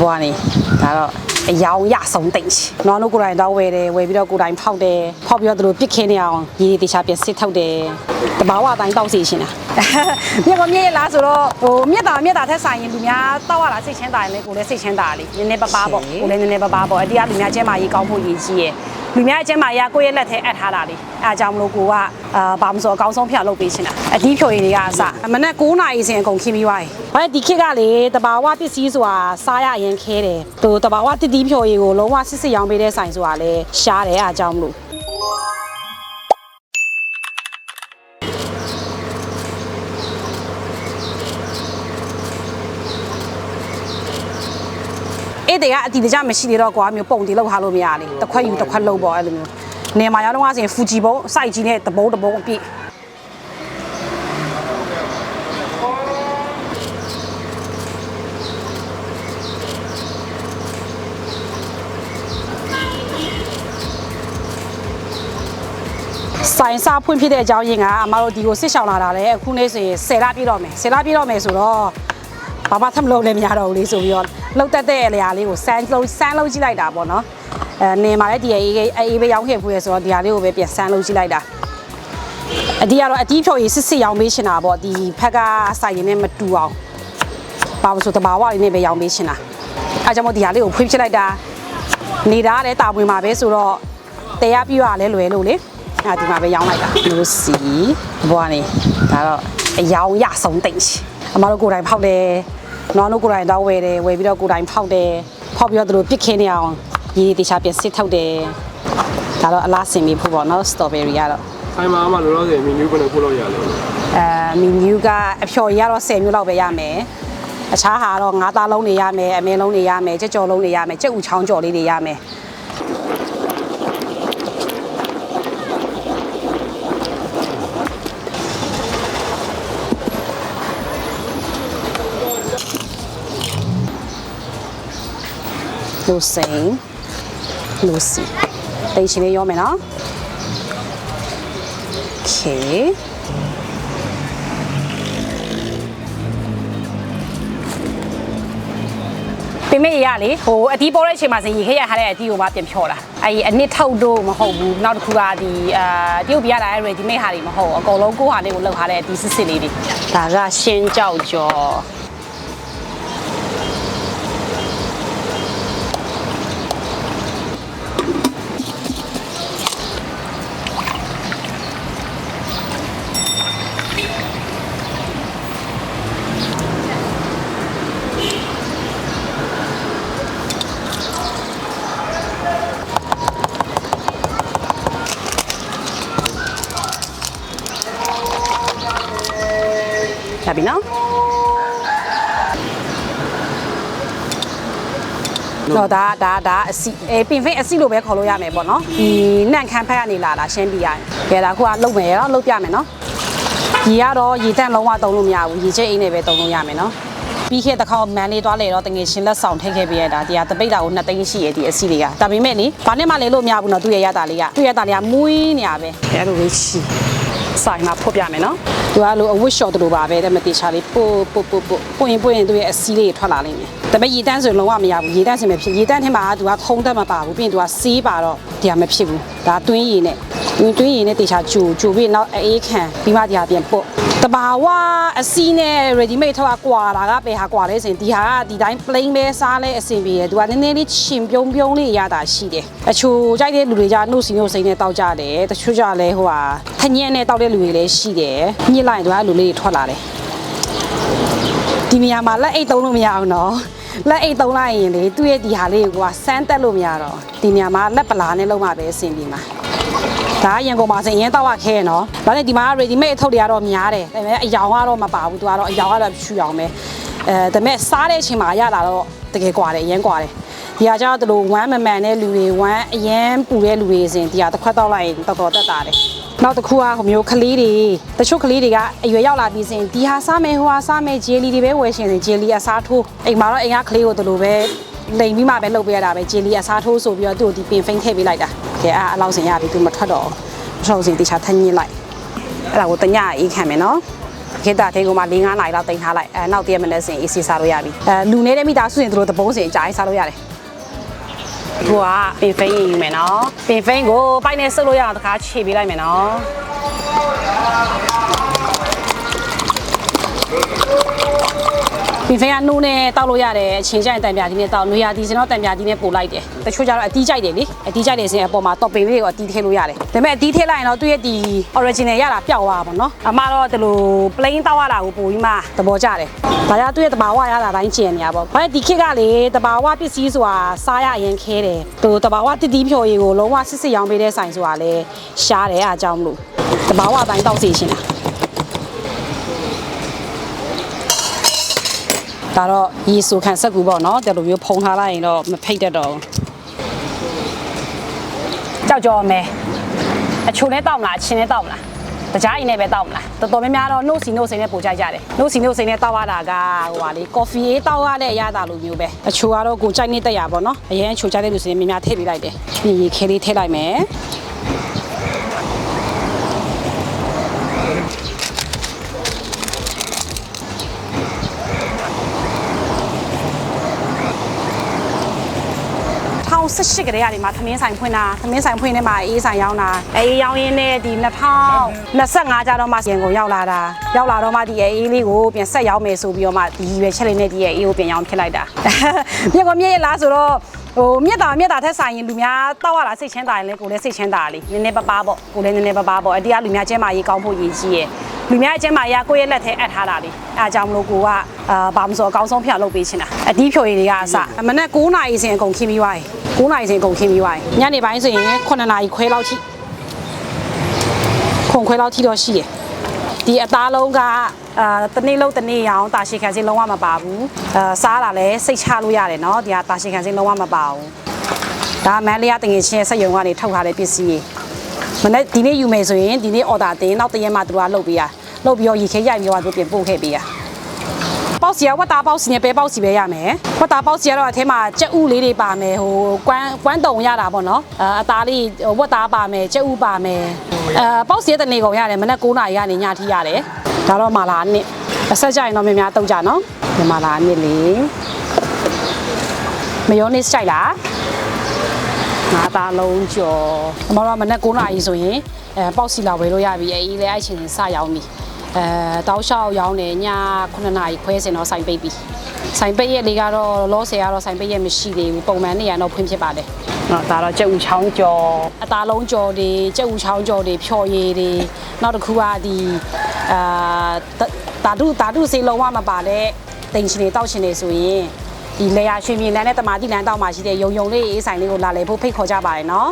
ဘွားနေဒါတော့အယောင်ရဆုံးတိတ်ရှိ။နော်တို့ကိုယ်တိုင်တော့ဝယ်တယ်ဝယ်ပြီးတော့ကိုယ်တိုင်ဖောက်တယ်ဖောက်ပြီးတော့သူတို့ပြစ်ခင်းနေအောင်ရည်ရည်တေချာပြစ်စစ်ထုတ်တယ်တဘာဝအတိုင်းတောက်စီရှင်တာ။မြက်ကမြက်ရလားဆိုတော့ဟိုမြက်တာမြက်တာထက်ဆိုင်ရင်လူများတောက်ရတာစိတ်ချင်းတာရင်လည်းကိုယ်လည်းစိတ်ချင်းတာလေနည်းနည်းပပပေါ့ကိုယ်လည်းနည်းနည်းပပပေါ့အတီးကလူများကျဲမာရေးကောင်းဖို့ရည်ကြီးရယ် လူများအကျဲမာရေးကကိုယ့်ရဲ့လက်ထဲအပ်ထားတာလေအဲအကြောင်းမလို့ကိုကအာဘာမဆိုအကောင်းဆုံးဖျက်လုပ်ပေးချင်တာအတီးဖြိုရည်တွေကအစမနေ့9နာရီစင်အကုန်ခင်းပြီးသွားပြီ။ဘာဒီခေတ်ကလေတဘာဝပစ္စည်းဆိုတာစားရရင်ခဲတယ်။သူတဘာဝတတိဖြိုရည်ကိုလုံးဝစစ်စစ်ရောင်းပေးတဲ့ဆိုင်ဆိုတာလေရှားတယ်အဲအကြောင်းမလို့ အဲ့တကအတီတကြမရှိသေးတော့ကွာမျိုးပုံတီလောက်ထားလို့မရလေတစ်ခွက်ယူတစ်ခွက်လောက်ပေါ့အဲ့လိုမျိုးနေမှာရောက်တော့ဆိုရင်ဖူဂျီဘုံစိုက်ကြီးနဲ့တဘုံတဘုံအပြည့်ဆိုင်စားဖွင့်ဖြစ်တဲ့အကြောင်းရင်းကအမတို့ဒီကိုစစ်ရှောင်လာတာလေအခုနေ့ဆိုရင်10လပြည့်တော့မယ်10လပြည့်တော့မယ်ဆိုတော့ဘာမှထမလို့လည်းမရတော့ဘူးလေဆိုပြီးတော့ လှုပ်တက်တဲ့အရာလေးကိုစမ်းလုံးစမ်းလုံးကြည့်လိုက်တာပေါ့နော်အဲနေမှာလည်းဒီအေးအေးပဲရောင်းခဲ့ဖူးရဆိုတော့ဒီဟာလေးကိုပဲပြန်စမ်းလုံးကြည့်လိုက်တာအဒီကတော့အတီးဖြိုရေးစစ်စစ်ရောင်းပေးရှင်တာပေါ့ဒီဖက်ကဆိုင်ရင်းနဲ့မတူအောင်ဘာလို့ဆိုတဘာဝလေးနဲ့ပဲရောင်းပေးရှင်တာအဲကြောင့်မို့ဒီဟာလေးကိုဖွင့်ပြလိုက်တာနေတာလည်းတာဝင်မှာပဲဆိုတော့တရားပြရလဲလွယ်လို့လေအဲဒီမှာပဲရောင်းလိုက်တာလို့စီဘွားနေဒါတော့အယောင်ရဆုံးတိတ်ရှိအမတို့ကိုယ်တိုင်ဖောက်တယ်။ နော်တို့ကိုယ်တိုင်တော့ဝယ်တယ်ဝယ်ပြီးတော့ကိုယ်တိုင်ဖောက်တယ်။ဖောက်ပြီးတော့သူတို့ပြစ်ခင်းနေအောင်ရည်ရည်တေချာပြန်စစ်ထုတ်တယ်။ဒါတော့အလားစင်ပြီးဖို့ပေါ့နော်စတော်ဘယ်ရီကတော့ဆိုင်မှာမှလောလောဆယ်မီနူးဘယ်နဲ့ပို့လို့ရလဲအဲမီနူးကအဖျော်ရည်ကတော့10မျိုးလောက်ပဲရမယ်။အခြားဟာတော့ငါးသားလုံးတွေရမယ်အမဲလုံးတွေရမယ်ကြက်ကြော်လုံးတွေရမယ်ကြက်ဥချောင်းကြော်လေးတွေရမယ် လူစိန်လူစီတိတ်ရှင်လေးရောမယ်နော် Okay ပင်မေရလေဟိုအတီးပေါ်တဲ့အချိန်မှာစရေခဲရထားတဲ့အတီးကိုမှပြန်ဖြော်တာအဲ့ဒီအနစ်ထုတ်တော့မဟုတ်ဘူးနောက်တစ်ခုကဒီအာတရုတ်ပြရလာတဲ့ ready made ဟာတွေမဟုတ်ဘူးအကုန်လုံးကိုယ့်ဟာလေးကိုလောက်ထားတဲ့အတီးစစ်စစ်လေးတွေဒါကရှင်းကြောက်ကြော် ရပြီနော်တော့ဒါဒါဒါအစီအဲပင်ဖိတ်အစီလို့ပဲခေါ်လို့ရမယ်ပေါ့နော်ဒီနန့်ခမ်းဖက်ကနေလာတာရှင်းပြရတယ်ကဲဒါခုကလုတ်မယ်ရောလုတ်ပြမယ်နော်ရေကတော့ရေတန့်လုံးဝတုံးလို့မရဘူးရေချိတ်အိမ်နဲ့ပဲတုံးလို့ရမယ်နော်ပြီးခဲ့တဲ့ခေါက်မန်လေးသွားလေတော့တငယ်ရှင်လက်ဆောင်ထိတ်ခဲ့ပြရတာဒီဟာတပိတ်တာကိုနှစ်သိန်းရှိရဒီအစီတွေကဒါပေမဲ့လေဘာနဲ့မှလဲလို့မရဘူးနော်သူ့ရဲ့ရတာလေးကသူ့ရဲ့ရတာလေးကမွေးနေရပဲအဲလိုလေးရှိ ဆိုင်မှာဖွတ်ပြမယ်နော်သူကလိုအဝတ်ရှော့တူလိုပါပဲတဲ့မတေချာလေးပို့ပို့ပို့ပို့ပွင့်ရင်ပွင့်ရင်သူ့ရဲ့အစီလေးတွေထွက်လာလိမ့်မယ်ဒါပေမဲ့ရေတန်းဆိုရင်လုံးဝမရဘူးရေတန်းစင်မဖြစ်ရေတန်းထဲမှာကသူကထုံးတက်မပါဘူးပြီးရင်သူကစီးပါတော့ဒီဟာမဖြစ်ဘူးဒါတွင်းရည်နဲ့တွင်းတွင်းရည်နဲ့တေချာဂျူဂျူပြီးနောက်အေးခံပြီးမှဒီဟာပြန်ပို့ တဘာဝအစီနဲ့ ready made ထောက်ကကွာလာကပဲဟာကွာလဲဆိုရင်ဒီဟာကဒီတိုင်း plain ပဲစားလဲအဆင်ပြေတယ်သူကနည်းနည်းလေးရှင်ပြုံးပြုံးလေးရတာရှိတယ်အချိုကြိုက်တဲ့လူတွေကနှုတ်စီနှုတ်စိမ့်နဲ့တောက်ကြတယ်တချို့ကြလဲဟိုဟာခညံ့နဲ့တောက်တဲ့လူတွေလည်းရှိတယ်ညစ်လိုက်ရင်သူကလူလေးတွေထွက်လာတယ်ဒီနေရာမှာလက်အိတ်သုံးလို့မရအောင်နော်လက်အိတ်သုံးလိုက်ရင်လေသူ့ရဲ့ဒီဟာလေးကိုကစမ်းတက်လို့မရတော့ဒီနေရာမှာလက်ပလာနဲ့လုံးမှပဲအဆင်ပြေမှာ ဒါကရန်ကုန်မှာဆိုရင်တောက်ရခဲနော်ဒါနဲ့ဒီမှာ ready made အထုပ်တွေကတော့များတယ်ဒါပေမဲ့အယောင်ကတော့မပါဘူးသူကတော့အယောင်ကတော့ဖြူအောင်ပဲအဲဒါပေမဲ့စားတဲ့အချိန်မှာရလာတော့တကယ်ကွာတယ်အရင်ကွာတယ်ဒီဟာကြောင့်ဒီလိုဝမ်းမမှန်တဲ့လူတွေဝမ်းအရင်ပူတဲ့လူတွေစဉ်ဒီဟာတစ်ခွက်တောက်လိုက်ရင်တော်တော်တက်တာတယ်နောက်တစ်ခုကဟိုမျိုးကလေးတွေတချို့ကလေးတွေကအရွယ်ရောက်လာပြီးစဉ်ဒီဟာစားမယ်ဟိုဟာစားမယ်ဂျယ်လီတွေပဲဝယ်ရှင်စဉ်ဂျယ်လီအစားထိုးအိမ်မှာတော့အိမ်ကကလေးကိုဒီလိုပဲ လိန်ပြီးမှပဲလုပ်ပေးရတာပဲဂျယ်လီအစားထိုးဆိုပြီးတော့သူ့ကိုဒီပင်ဖိန်းထည့်ပေးလိုက်တာကဲအဲ့အလောက်စင်ရပြီသူမထွက်တော့ဘူးမထွက်လို့စင်တခြားထညင်းလိုက်အဲ့ဒါကိုတညအေးခံမယ်နော်ခေတ္တသေးကမှ၄၅နာရီလောက်တင်ထားလိုက်အဲနောက်တည့်မနေ့စဉ်အေးစီစားလို့ရပြီအဲလူနေတဲ့မိသားစုရင်တို့တပုံးစင်အကြိုင်းစားလို့ရတယ်သူကပင်ဖိန်းရင်ယူမယ်နော်ပင်ဖိန်းကိုပိုက်နဲ့ဆုပ်လို့ရအောင်တခါခြေပေးလိုက်မယ်နော် ပင်ဖိန်းကနှိုးနဲ့တောက်လို့ရတယ်အချင်းကျရင်တံပြားဒီနဲ့တောက်နွေရာဒီစင်တော့တံပြားဒီနဲ့ပို့လိုက်တယ်တချို့ကျတော့အတီးကြိုက်တယ်လေအတီးကြိုက်တယ်စင်အပေါ်မှာတော့ပင်လေးကိုအတီးထည့်လို့ရတယ်ဒါပေမဲ့အတီးထည့်လိုက်ရင်တော့သူ့ရဲ့ဒီ original ရတာပျောက်သွားပါဘောနော်အမတော့ဒီလို plain တောက်ရတာကိုပို့ပြီးမှသဘောကျတယ်ဒါကြောင့်သူ့ရဲ့တဘာဝရတာတိုင်းကျင်နေရပါဘာလဲဒီခေတ်ကလေတဘာဝပစ္စည်းဆိုတာစားရအရင်ခဲတယ်သူတဘာဝတတိဖြော်ရည်ကိုလုံးဝစစ်စစ်ရောင်းပေးတဲ့ဆိုင်ဆိုတာလေရှားတယ်အားကြောင့်မလို့တဘာဝတိုင်းတောက်စီရှင်တာ ဒါတော့ရေဆူခံဆက်ကူပေါ့နော်တယ်လိုမျိုးဖုံထားလိုက်ရင်တော့မဖိတ်တတ်တော့ဘူးကြောက်ကြောမယ်အချိုနဲ့တောက်မလားအချင်းနဲ့တောက်မလားတကြားအိမ်နဲ့ပဲတောက်မလားတော်တော်များများတော့နှုတ်စီနှုတ်စိန်နဲ့ပိုကြိုက်ကြတယ်နှုတ်စီနှုတ်စိန်နဲ့တောက်ရတာကဟိုပါလေကော်ဖီအေးတောက်ရတဲ့အရသာလိုမျိုးပဲအချိုကတော့ကိုကြိုက်နေတက်ရပါတော့အရင်အချိုကြိုက်တဲ့လူစင်များများထည့်ပေးလိုက်တယ်ပြီးရေခဲလေးထည့်လိုက်မယ် 2018ကတည်းကနေမှသမင်းဆိုင်ဖွင့်တာသမင်းဆိုင်ဖွင့်နေမှာအေးဆိုင်ရောင်းတာအေးရောင်းရင်းနဲ့ဒီ2025ကျတော့မှရန်ကုန်ရောက်လာတာရောက်လာတော့မှဒီအေးလေးကိုပြန်ဆက်ရောင်းမယ်ဆိုပြီးတော့မှဒီရွယ်ချက်လေးနဲ့ဒီအေးကိုပြန်ရောင်းဖြစ်လိုက်တာမြက်ကမြက်ရလားဆိုတော့ဟိုမြက်တာမြက်တာထက်ဆိုင်ရင်လူများတောက်ရတာစိတ်ချမ်းသာရင်လေကိုလည်းစိတ်ချမ်းသာလေနည်းနည်းပပပေါ့ကိုလည်းနည်းနည်းပပပေါ့အတီးကလူများကျဲမာရေးကောင်းဖို့ရည်ကြီးရယ်လူများကျဲမာရေးကကိုယ့်ရဲ့လက်ထဲအပ်ထားတာလေအဲအကြောင်းမလို့ကိုကအာဘာမဆိုအကောင်းဆုံးဖြောက်လုပ်ပေးချင်တာအတီးဖြိုရည်တွေကအစမနေ့9နာရီစင်အကုန်ခင်းပြီးွားရင် 9နာရီစင်အကုန်ခင်းပြီးွားရင်ညနေပိုင်းဆိုရင်9နာရီခွဲလောက်ထိခွန်ခွဲလောက်ထိတော့ရှိရယ်ဒီအသားလုံးကအာတနေ့လုံးတနေ့ရောင်တာရှိခံစင်းလုံးဝမပါဘူးအာစားတာလည်းစိတ်ချလို့ရတယ်เนาะဒီကတာရှိခံစင်းလုံးဝမပါဘူးဒါမန်လေးကတငယ်ချင်းရဲ့စက်ယုံကနေထုတ်ထားတဲ့ပစ္စည်းကြီးမနေ့ဒီနေ့ယူမယ်ဆိုရင်ဒီနေ့ order တင်နောက်တရက်မှသူကလုပ်ပေးရလုပ်ပြီးတော့ရေခဲရိုက်ပြီးတော့သူပြန်ပို့ခဲ့ပေးရ ပေါက်စီကဝတ်သားပေါက်စီနဲ့ပဲပေါက်စီပဲရမယ်ဝတ်သားပေါက်စီကတော့အထဲမှာကြက်ဥလေးတွေပါမယ်ဟိုကွမ်းကွမ်းတုံရတာပေါ့နော်အအသားလေးဝတ်သားပါမယ်ကြက်ဥပါမယ်အဲပေါက်စီရဲ့တနေကုန်ရတယ်မနက်9နာရီကနေညထိရတယ်ဒါတော့မာလာအနှစ်အဆက်ကြရင်တော့များများတုံကြနော်ဒီမာလာအနှစ်လေးမယောနစ်ကြိုက်လားငါးသားလုံးကျော်အမတို့ကမနက်9နာရီဆိုရင်အဲပေါက်စီလာဝယ်လို့ရပြီအေးလေအဲ့ချင်းစရောင်းပြီ အဲတောက်လျှောက်ရောင်းတယ်ည9နာရီခွဲစင်တော့ဆိုင်ပိတ်ပြီဆိုင်ပိတ်ရက်လေးကတော့လောဆယ်ကတော့ဆိုင်ပိတ်ရက်မရှိသေးဘူးပုံမှန်နေရတော့ဖွင့်ဖြစ်ပါတယ်နော်ဒါတော့ကြက်ဥချောင်းကြော်အသားလုံးကြော်တွေကြက်ဥချောင်းကြော်တွေဖြော်ရည်တွေနောက်တစ်ခုကဒီအာတာတုတာတုစေးလုံးဝမပါတဲ့တင်ရှင်တွေတောက်ရှင်တွေဆိုရင်ဒီလေယာရွှေမြေလန်းနဲ့တမာတိလန်းတောက်မှာရှိတဲ့ယုံယုံလေးအေးဆိုင်လေးကိုလာလေဖို့ဖိတ်ခေါ်ကြပါတယ်နော်